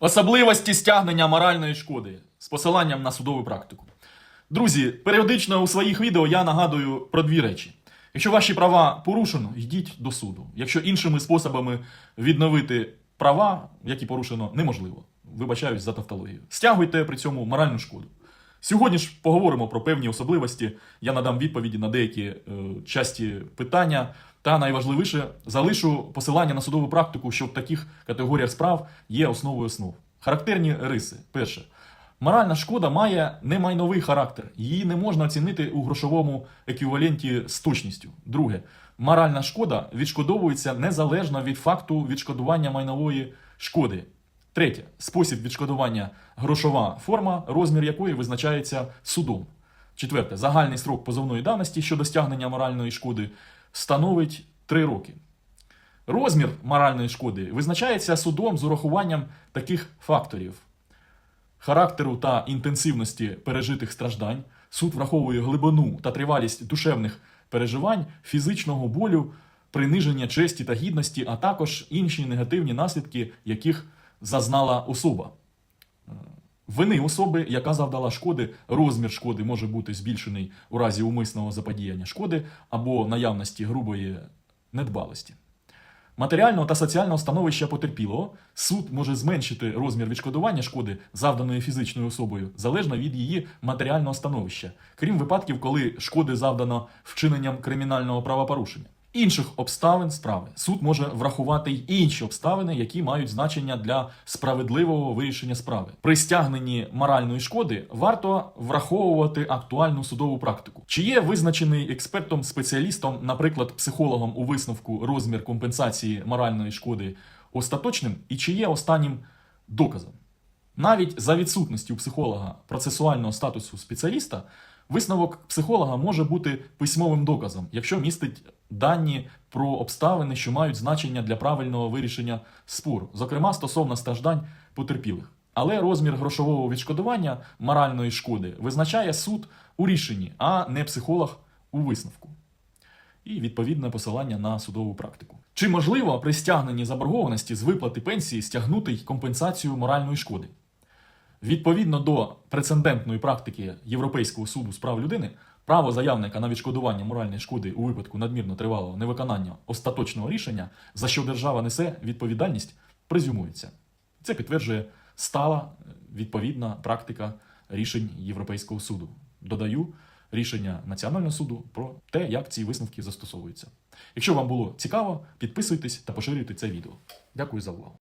Особливості стягнення моральної шкоди з посиланням на судову практику. Друзі, періодично у своїх відео я нагадую про дві речі. Якщо ваші права порушено, йдіть до суду. Якщо іншими способами відновити права, які порушено, неможливо. Вибачаюсь за тавтологію. Стягуйте при цьому моральну шкоду. Сьогодні ж поговоримо про певні особливості. Я надам відповіді на деякі е, часті питання. Та найважливіше залишу посилання на судову практику, що в таких категоріях справ є основою основ. Характерні риси. Перше. Моральна шкода має немайновий характер. Її не можна оцінити у грошовому еквіваленті з точністю. Друге, моральна шкода відшкодовується незалежно від факту відшкодування майнової шкоди. Третє. Спосіб відшкодування грошова форма, розмір якої визначається судом. Четверте. Загальний срок позовної давності щодо стягнення моральної шкоди становить 3 роки. Розмір моральної шкоди визначається судом з урахуванням таких факторів: характеру та інтенсивності пережитих страждань. Суд враховує глибину та тривалість душевних переживань, фізичного болю, приниження честі та гідності, а також інші негативні наслідки, яких зазнала особа. Вини особи, яка завдала шкоди, розмір шкоди може бути збільшений у разі умисного заподіяння шкоди або наявності грубої недбалості. Матеріального та соціального становища потерпілого суд може зменшити розмір відшкодування шкоди, завданої фізичною особою, залежно від її матеріального становища, крім випадків, коли шкоди завдано вчиненням кримінального правопорушення. Інших обставин справи суд може врахувати й інші обставини, які мають значення для справедливого вирішення справи. При стягненні моральної шкоди варто враховувати актуальну судову практику. Чи є визначений експертом, спеціалістом, наприклад, психологом у висновку розмір компенсації моральної шкоди остаточним, і чи є останнім доказом? Навіть за відсутністю психолога процесуального статусу спеціаліста, висновок психолога може бути письмовим доказом, якщо містить дані про обставини, що мають значення для правильного вирішення спору, зокрема стосовно страждань потерпілих. Але розмір грошового відшкодування моральної шкоди визначає суд у рішенні, а не психолог у висновку і відповідне посилання на судову практику. Чи можливо при стягненні заборгованості з виплати пенсії стягнути компенсацію моральної шкоди? Відповідно до прецедентної практики Європейського суду з прав людини, право заявника на відшкодування моральної шкоди у випадку надмірно тривалого невиконання остаточного рішення, за що держава несе відповідальність, презюмується. Це підтверджує стала е, відповідна практика рішень Європейського суду. Додаю рішення Національного суду про те, як ці висновки застосовуються. Якщо вам було цікаво, підписуйтесь та поширюйте це відео. Дякую за увагу.